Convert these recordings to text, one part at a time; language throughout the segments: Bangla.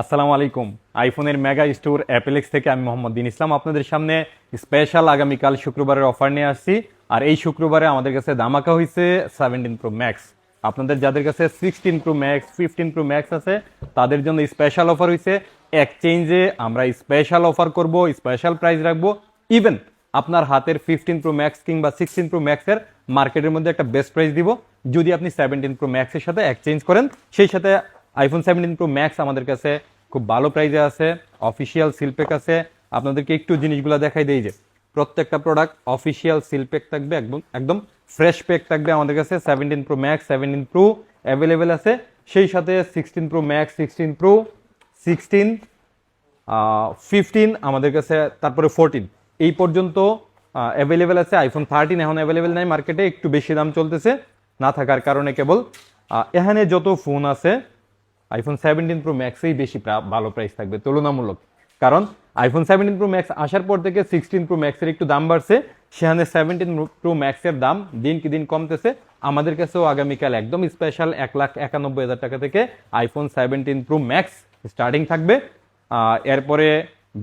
আসসালামু আলাইকুম। আইফোনের মেগা স্টোর অ্যাপেলেক্স থেকে আমি মোহাম্মদ দিন ইসলাম। আপনাদের সামনে স্পেশাল আগামীকাল শুক্রবারের অফার নিয়ে আসছি। আর এই শুক্রবারে আমাদের কাছে দামাকা হয়েছে সেভেন্টিন প্রো ম্যাক্স আপনাদের যাদের কাছে sixteen pro max fifteen pro max আছে, তাদের জন্য স্পেশাল অফার হয়েছে এক্সচেঞ্জে আমরা স্পেশাল অফার করব স্পেশাল প্রাইস রাখব। ইভেন আপনার হাতের ফিফটিন প্রো ম্যাক্স কিংবা সিক্সটিন প্রো ম্যাক্সের মার্কেটের মধ্যে একটা বেস্ট প্রাইস দিব। যদি আপনি সেভেন্টিন প্রো ম্যাক্সের সাথে এক্সচেঞ্জ করেন, সেই সাথে আইফোন সেভেন্টিন প্রো ম্যাক্স আমাদের কাছে খুব ভালো প্রাইসে আছে অফিসিয়াল সিলপেক আছে। আপনাদেরকে একটু জিনিসগুলো দেখাই দেই যে, প্রত্যেকটা প্রোডাক্ট অফিসিয়াল সিলপেক থাকবে, একদম একদম ফ্রেশ পেক থাকবে আমাদের কাছে। Seventeen pro max seventeen pro available আছে। সেই সাথে sixteen pro max sixteen pro sixteen fifteen আমাদের কাছে, তারপরে ফোরটিন এই পর্যন্ত অ্যাভেলেবেল আছে। আইফোন থার্টিন এখন অ্যাভেলেবেল নাই মার্কেটে একটু বেশি দাম চলতেছে, না থাকার কারণে কেবল। এখানে যত ফোন আছে আইফোন সেভেন্টিন প্রো ম্যাক্সেই বেশি ভালো প্রাইস থাকবে, তুলনামূলক। কারণ আইফোন সেভেন্টিন প্রো ম্যাক্স আসার পর থেকে সিক্সটিন প্রো ম্যাক্সের একটু দাম বাড়ছে, সেখানে সেভেন্টিন প্রো ম্যাক্সের দাম দিন কি দিন কমতেছে। আমাদের কাছেও আগামীকাল একদম স্পেশাল এক লাখ একানব্বই হাজার টাকা থেকে iPhone seventeen pro max starting থাকবে। এরপরে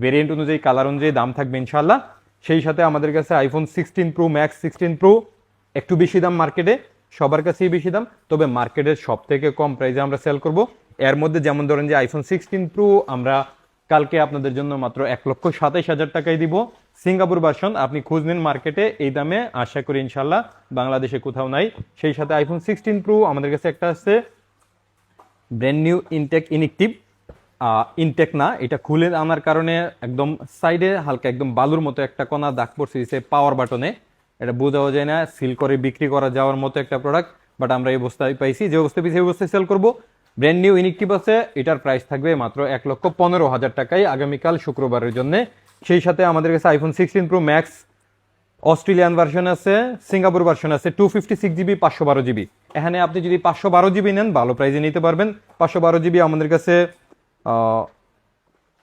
ভেরিয়েন্ট অনুযায়ী কালার অনুযায়ী দাম থাকবে ইনশাল্লাহ সেই সাথে আমাদের কাছে iPhone sixteen pro max sixteen pro একটু বেশি দাম মার্কেটে সবার কাছেই বেশি দাম, তবে মার্কেটের সব থেকে কম প্রাইসে আমরা সেল করব। এর মধ্যে যেমন ধরেন যে আইফোন সিক্সটিন প্রো আমরা কালকে আপনাদের জন্য মাত্র এক লক্ষ সাতাইশ হাজার টাকায় দিব। সিঙ্গাপুর ভার্সন আপনি খুঁজ নিন মার্কেটে এই দামে, আশা করি ইনশাল্লাহ বাংলাদেশে কোথাও নাই। সেই সাথে আইফোন সিক্সটিন প্রো আমাদের কাছে একটা আছে brand new intact inactive intact না, এটা খুলে আনার কারণে একদম সাইডে হালকা একদম বালুর মতো একটা কোনা দাগ পড়ছে পাওয়ার বাটনে এটা বোঝাও যায় না সিল করে বিক্রি করা যাওয়ার মতো একটা প্রোডাক্ট বাট আমরা এই অবস্থায় পাইছি, যে অবস্থায় পেয়েছি এই অবস্থায় সেল করব। ব্র্যান্ড নিউ ইনিকটিভ আছে এটার প্রাইস থাকবে মাত্র এক লক্ষ পনেরো হাজার টাকায় আগামীকাল শুক্রবারের জন্য। সেই সাথে আমাদের কাছে iPhone sixteen pro max Australian version আছে সিঙ্গাপুর ভার্সন আছে টু ফিফটি সিক্স জিবি পাঁচশো বারো জিবি এখানে আপনি যদি পাঁচশো বারো জিবি নেন, ভালো প্রাইজে নিতে পারবেন। পাঁচশো বারো জিবি আমাদের কাছে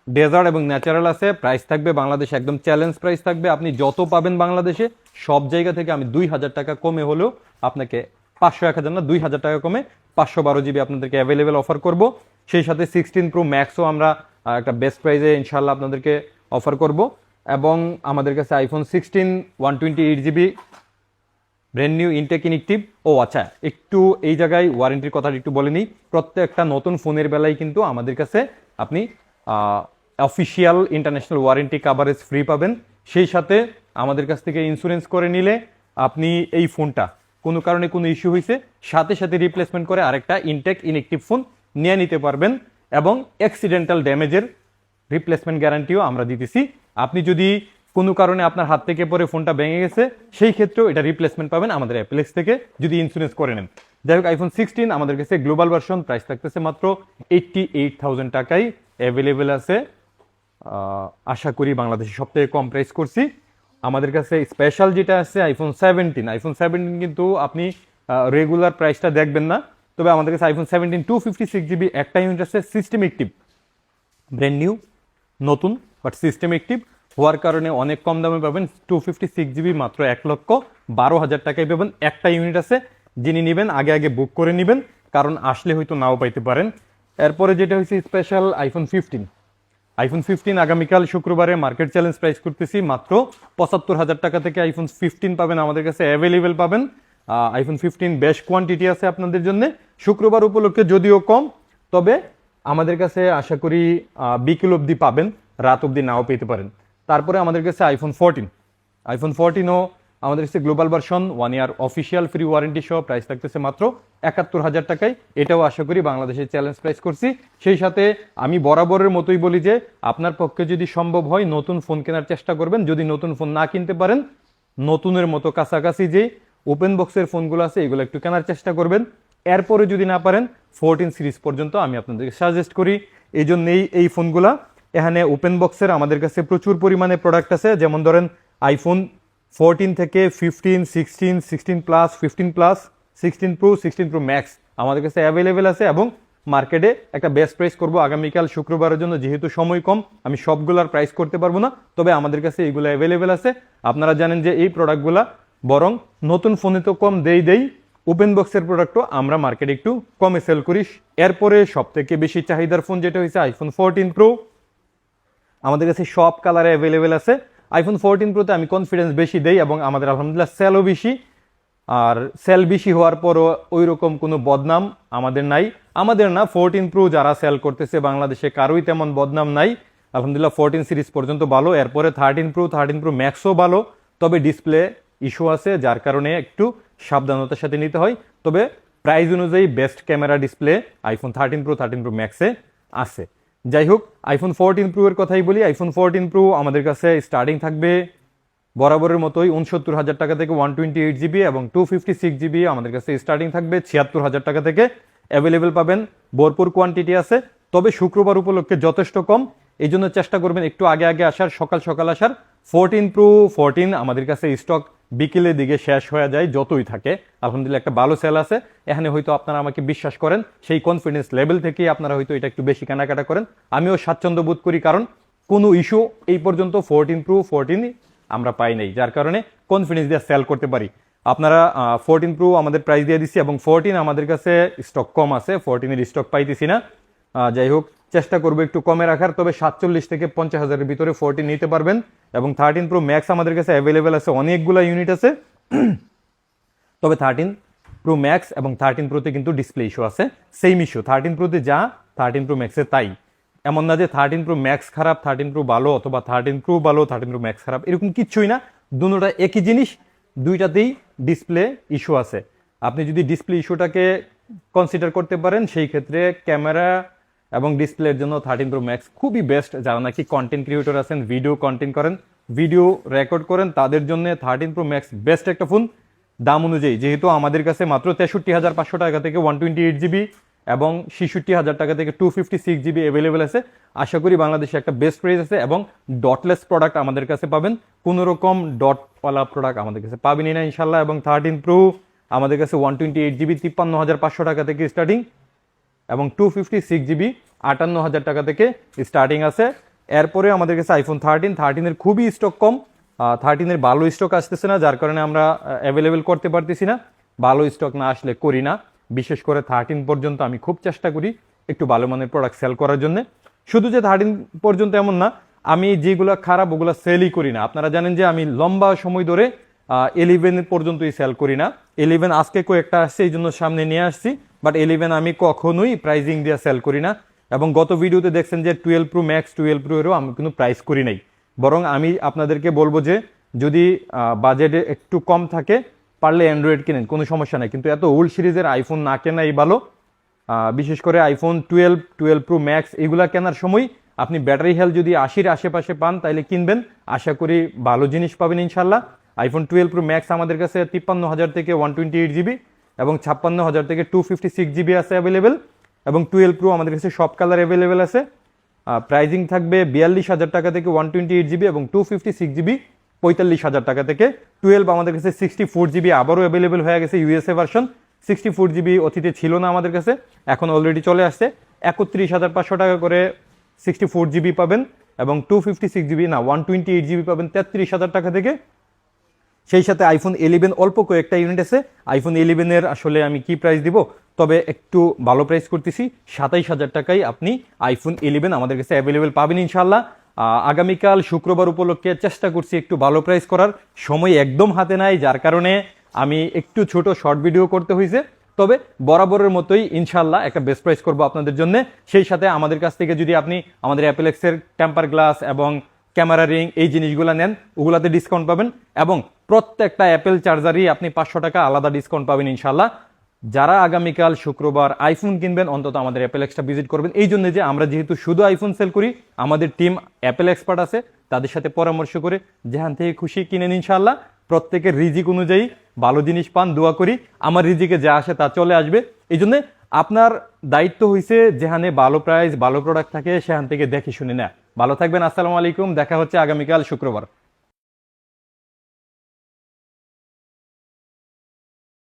ডেজার্ট এবং ন্যাচারাল আছে প্রাইস থাকবে বাংলাদেশে একদম চ্যালেঞ্জ প্রাইস থাকবে। আপনি যত পাবেন বাংলাদেশে, সব জায়গা থেকে আমি দুই হাজার টাকা কমে হলেও আপনাকে পাঁচশো, এক হাজার না, দুই হাজার টাকা কমে পাঁচশো বারো জিবি আপনাদেরকে অ্যাভেলেবেল অফার করব। সেই সাথে সিক্সটিন প্রো ম্যাক্সও আমরা একটা বেস্ট প্রাইজে ইনশাল্লাহ আপনাদেরকে অফার করব। এবং আমাদের কাছে iPhone sixteen one twenty eight GB brand new intact inactive ও আচ্ছা একটু এই জায়গায় ওয়ারেন্টির কথাটা একটু বলে নিই। প্রত্যেকটা নতুন ফোনের বেলায় কিন্তু আমাদের কাছে আপনি official international warranty coverage free পাবেন। সেই সাথে আমাদের কাছ থেকে ইন্স্যুরেন্স করে নিলে আপনি এই ফোনটা কোনো কারণে কোনো ইস্যু হয়েছে সাথে সাথে রিপ্লেসমেন্ট করে আরেকটা ইনটেক ইনেকটিভ ফোন নিয়ে নিতে পারবেন এবং অ্যাক্সিডেন্টাল ড্যামেজের রিপ্লেসমেন্ট গ্যারান্টিও আমরা দিতেছি। আপনি যদি কোনো কারণে আপনার হাত থেকে পরে ফোনটা ভেঙে গেছে, সেই ক্ষেত্রেও এটা রিপ্লেসমেন্ট পাবেন আমাদের অ্যাপেলেক্স থেকে যদি ইন্স্যুরেন্স করে নেন। যাই হোক আইফোন সিক্সটিন আমাদের কাছে গ্লোবাল ভার্সন প্রাইস থাকতেছে মাত্র এইটটি এইট থাউজেন্ড টাকায় অ্যাভেলেবেল আছে। আশা করি বাংলাদেশে সব থেকে কম প্রাইস করছি। আমাদের কাছে স্পেশাল যেটা আছে আইফোন সেভেন্টিন আইফোন সেভেন্টিন কিন্তু আপনি রেগুলার প্রাইসটা দেখবেন না। তবে আমাদের কাছে iPhone seventeen two fifty six GB একটা ইউনিট আছে সিস্টেম একটিভ ব্র্যান্ড নিউ নতুন বাট সিস্টেম অ্যাক্টিভ হওয়ার কারণে অনেক কম দামে পাবেন টু ফিফটি সিক্স জিবি মাত্র এক লক্ষ বারো হাজার টাকায় পাবেন একটা ইউনিট আছে। যিনি নেবেন, আগে আগে বুক করে নেবেন, কারণ আসলে হয়তো নাও পাইতে পারেন। এরপরে যেটা হচ্ছে special iPhone fifteen iPhone fifteen আগামীকাল শুক্রবারে মার্কেট চ্যালেঞ্জ প্রাইস করতেছি, মাত্র পঁচাত্তর হাজার টাকা থেকে আইফোন ফিফটিন পাবেন, আমাদের কাছে অ্যাভেলেবেল পাবেন। আইফোন ফিফটিন বেশ কোয়ান্টিটি আছে আপনাদের জন্য। শুক্রবার উপলক্ষে যদিও কম, তবে আমাদের কাছে আশা করি বিকেল অবধি পাবেন, রাত অবধি নাও পেতে পারেন। তারপরে আমাদের কাছে আইফোন ফোরটিন আইফোন ফোরটিনও আমাদের কাছে global version one year official free warranty সহ প্রাইস থাকতেছে মাত্র একাত্তর হাজার টাকায়। এটাও আশা করি বাংলাদেশে চ্যালেঞ্জ প্রাইস করছি। সেই সাথে আমি বরাবরের মতোই বলি যে, আপনার পক্ষে যদি সম্ভব হয় নতুন ফোন কেনার চেষ্টা করবেন। যদি নতুন ফোন না কিনতে পারেন, নতুনের মতো কাছাকাছি যে ওপেন বক্সের ফোনগুলো আছে, এগুলো একটু কেনার চেষ্টা করবেন। এরপরে যদি না পারেন ফোরটিন সিরিজ পর্যন্ত আমি আপনাদেরকে সাজেস্ট করি। এই জন্যেই এই ফোনগুলা এখানে ওপেন বক্সের আমাদের কাছে প্রচুর পরিমাণে প্রোডাক্ট আছে। যেমন ধরেন আইফোন ফোরটিন থেকে fifteen sixteen sixteen plus fifteen plus sixteen pro sixteen pro max আমাদের কাছে অ্যাভেলেবেল আছে এবং মার্কেটে একটা বেস্ট প্রাইস করব আগামীকাল শুক্রবারের জন্য। যেহেতু সময় কম, আমি সবগুলার প্রাইস করতে পারব না, তবে আমাদের কাছে এইগুলো অ্যাভেলেবেল আছে। আপনারা জানেন যে এই প্রোডাক্টগুলা বরং নতুন ফোনে তো কম দেই দেই ওপেন বক্সের প্রোডাক্টও আমরা মার্কেটে একটু কমে সেল করি। এরপরে সব থেকে বেশি চাহিদার ফোন যেটা হয়েছে আইফোন ফোরটিন প্রো আমাদের কাছে সব কালারে অ্যাভেলেবেল আছে। আইফোন ফোরটিন প্রোতে আমি কনফিডেন্স বেশি দেই এবং আমাদের আলহামদুলিল্লাহ সেলও বেশি। আর সেল বেশি হওয়ার পরও ওই রকম কোনো বদনাম আমাদের নাই। আমাদের না ফোরটিন প্রো যারা সেল করতেছে বাংলাদেশে কারোই তেমন বদনাম নাই। আলহামদুলিল্লাহ ফোরটিন সিরিজ পর্যন্ত ভালো, এরপরে থার্টিন প্রো থার্টিন প্রো ম্যাক্সও ভালো। তবে ডিসপ্লে ইস্যু আছে, যার কারণে একটু সাবধানতার সাথে নিতে হয়। তবে প্রাইস অনুযায়ী best camera display iPhone thirteen pro thirteen pro ম্যাক্সে আছে। যাই হোক আইফোন ফোরটিন প্রো এর কথাই বলি। আইফোন ফোরটিন প্রো আমাদের কাছে স্টার্টিং থাকবে বরাবরের মতোই উনসত্তর হাজার টাকা থেকে ওয়ান টোয়েন্টি এইট জিবি এবং টু ফিফটি সিক্স জিবি আমাদের কাছে স্টার্টিং থাকবে। ছিয়াত্তর হাজার টাকা থেকে অ্যাভেলেবেল পাবেন। ভরপুর কোয়ান্টিটি আছে। তবে শুক্রবার উপলক্ষে যথেষ্ট কম। এই জন্য চেষ্টা করবেন একটু আগে আগে আসার, সকাল সকাল আসার। ফোরটিন প্রো ফোরটিন আমাদের কাছে স্টক বিকেলের দিকে শেষ হয়ে যায়, যতই থাকে। আলহামদুলিল্লাহ, একটা ভালো সেল আছে। এখানে হয়তো আপনারা আমাকে বিশ্বাস করেন, সেই কনফিডেন্স লেভেল থেকেই আপনারা হয়তো এটা একটু বেশি কেনাকাটা করেন। আমিও স্বাচ্ছন্দ্য বোধ করি, কারণ কোনো ইস্যু এই পর্যন্ত ফোরটিন প্রো ফোরটিন আমরা পাই নাই, যার কারণে কনফিডেন্স দিয়ে সেল করতে পারি। আপনারা ফোরটিন প্রো আমাদের প্রাইস দিয়ে দিচ্ছি এবং ফোরটিন আমাদের কাছে স্টক কম আছে ফোরটিনের স্টক পাইতেছি না। যাই হোক চেষ্টা করব একটু কমে রাখার, তবে সাতচল্লিশ থেকে পঞ্চাশ হাজারের ভিতরে ফোরটিন নিতে পারবেন এবং থার্টিন প্রো ম্যাক্স আমাদের কাছে অ্যাভেলেবেল আছে, অনেকগুলো ইউনিট আছে। তবে থার্টিন প্রো ম্যাক্স এবং থার্টিন প্রোতে কিন্তু ডিসপ্লে ইস্যু আছে সেম ইস্যু থার্টিন প্রোতে যা থার্টিন প্রো ম্যাক্সে তাই। এমন না যে থার্টিন প্রো ম্যাক্স খারাপ থার্টিন প্রো ভালো অথবা থার্টিন প্রো ভালো থার্টিন প্রো ম্যাক্স খারাপ, এরকম কিচ্ছুই না। দুটোটা একই জিনিস, দুইটাতেই ডিসপ্লে ইস্যু আছে। আপনি যদি ডিসপ্লে ইস্যুটাকে কনসিডার করতে পারেন, সেই ক্ষেত্রে ক্যামেরা এবং ডিসপ্লের জন্য থার্টিন প্রো ম্যাক্স খুবই বেস্ট যারা নাকি কন্টেন্ট ক্রিয়েটর আছেন ভিডিও কন্টেন্ট করেন ভিডিও রেকর্ড করেন, তাদের জন্য থার্টিন প্রো ম্যাক্স বেস্ট একটা ফোন দাম অনুযায়ী, যেহেতু আমাদের কাছে মাত্র তেষট্টি হাজার পাঁচশো টাকা থেকে ওয়ান টোয়েন্টি এইট জিবি এবং ছেষট্টি হাজার টাকা থেকে two fifty six GB available আছে। আশা করি বাংলাদেশে একটা বেস্ট প্রাইস আছে এবং ডটলেস প্রোডাক্ট আমাদের কাছে পাবেন। কোনো রকম ডটওয়ালা প্রোডাক্ট আমাদের কাছে পাবেনই না ইনশাল্লাহ এবং থার্টিন প্রো আমাদের কাছে ওয়ান টোয়েন্টি এইট জিবি তিপ্পান্ন হাজার পাঁচশো টাকা থেকে স্টার্টিং এবং টু ফিফটি সিক্স জিবি আটান্ন হাজার টাকা থেকে স্টার্টিং আছে। এরপরে আমাদের কাছে আইফোন থার্টিন থার্টিনের খুবই স্টক কম। থার্টিনের ভালো স্টক আসতেছে না, যার কারণে আমরা অ্যাভেলেবেল করতে পারতেছি না। ভালো স্টক না আসলে করি না। বিশেষ করে থার্টিন পর্যন্ত আমি খুব চেষ্টা করি একটু ভালো মানের প্রোডাক্ট সেল করার জন্য। শুধু যে থার্টিন পর্যন্ত এমন না, আমি যেগুলো খারাপ, ওগুলো সেলই করি না। আপনারা জানেন যে আমি লম্বা সময় ধরে ইলেভেন পর্যন্তই সেল করি না। ইলেভেন আজকে কয়েকটা আসছে এই জন্য সামনে নিয়ে আসছি। বাট ইলেভেন আমি কখনোই প্রাইজিং দিয়ে সেল করি না। এবং গত ভিডিওতে দেখছেন যে twelve pro max twelve pro এরও আমি কিন্তু প্রাইস করি নাই। বরং আমি আপনাদেরকে বলব যে, যদি বাজেটে একটু কম থাকে, পারলে অ্যান্ড্রয়েড কিনেন, কোনো সমস্যা নেই। কিন্তু এত ওল্ড সিরিজের আইফোন না কেনাই ভালো। বিশেষ করে iPhone twelve twelve pro max এগুলা কেনার সময় আপনি ব্যাটারি হেলথ যদি আশির আশেপাশে পান তাহলে কিনবেন। আশা করি ভালো জিনিস পাবেন ইনশাল্লাহ আইফোন টুয়েলভ প্রো ম্যাক্স আমাদের কাছে তিপ্পান্ন হাজার থেকে ওয়ান টোয়েন্টি এইট জিবি এবং ছাপ্পান্ন হাজার থেকে টু ফিফটি সিক্স জিবি আছে অ্যাভেলেবেল এবং টুয়েলভ প্রো আমাদের কাছে সব কালার অ্যাভেলেবেল আছে। প্রাইজিং থাকবে বিয়াল্লিশ হাজার টাকা থেকে ওয়ান টোয়েন্টি এইট জিবি এবং টু ফিফটি সিক্স জিবি পঁয়তাল্লিশ হাজার টাকা থেকে। টুয়েলভ আমাদের কাছে সিক্সটি ফোর জিবি আবারও অ্যাভেলেবেল হয়ে গেছে USA version sixty four GB অতীতে ছিল না আমাদের কাছে, এখন অলরেডি চলে আসছে। একত্রিশ হাজার পাঁচশো টাকা করে সিক্সটি ফোর জিবি পাবেন এবং টু ফিফটি সিক্স জিবি না ওয়ান টোয়েন্টি এইট জিবি পাবেন তেত্রিশ হাজার টাকা থেকে। সেই সাথে আইফোন ইলেভেন অল্প কয়েকটা ইউনিট আছে। আইফোন ইলেভেনের আসলে আমি কি প্রাইস দিব? তবে একটু ভালো প্রাইস করতেছি। সাতাইশ হাজার টাকায় আপনি আইফোন ইলেভেন আমাদের কাছে অ্যাভেলেবেল পাবেন ইনশাল্লাহ আগামীকাল শুক্রবার উপলক্ষে চেষ্টা করছি একটু ভালো প্রাইস করার। সময় একদম হাতে নাই, যার কারণে আমি একটু ছোট শর্ট ভিডিও করতে হয়েছে তবে বরাবরের মতোই ইনশাল্লাহ একটা বেস্ট প্রাইস করব আপনাদের জন্য। সেই সাথে আমাদের কাছ থেকে যদি আপনি আমাদের অ্যাপেলেক্সের টেম্পার গ্লাস এবং ক্যামেরা রিং এই জিনিসগুলো নেন, ওগুলাতে ডিসকাউন্ট পাবেন। এবং প্রত্যেকটা অ্যাপেল চার্জারই আপনি পাঁচশো টাকা আলাদা ডিসকাউন্ট পাবেন ইনশাল্লাহ যারা আগামীকাল শুক্রবার আইফোন কিনবেন, অন্তত আমাদের অ্যাপেল এক্সটা ভিজিট করবেন। এই জন্য যে আমরা যেহেতু শুধু আইফোন সেল করি, আমাদের টিম অ্যাপেল এক্সপার্ট আছে, তাদের সাথে পরামর্শ করে যেখান থেকে খুশি কিনেন ইনশাল্লাহ প্রত্যেকের রিজিক অনুযায়ী ভালো জিনিস পান, দোয়া করি। আমার রিজিকে যা আসে তা চলে আসবে। এই জন্য আপনার দায়িত্ব হয়েছে যেখানে ভালো প্রাইস ভালো প্রোডাক্ট থাকে, সেখান থেকে দেখে শুনে নেয়। ভালো থাকবেন, আসসালামু আলাইকুম। দেখা হচ্ছে আগামীকাল শুক্রবার।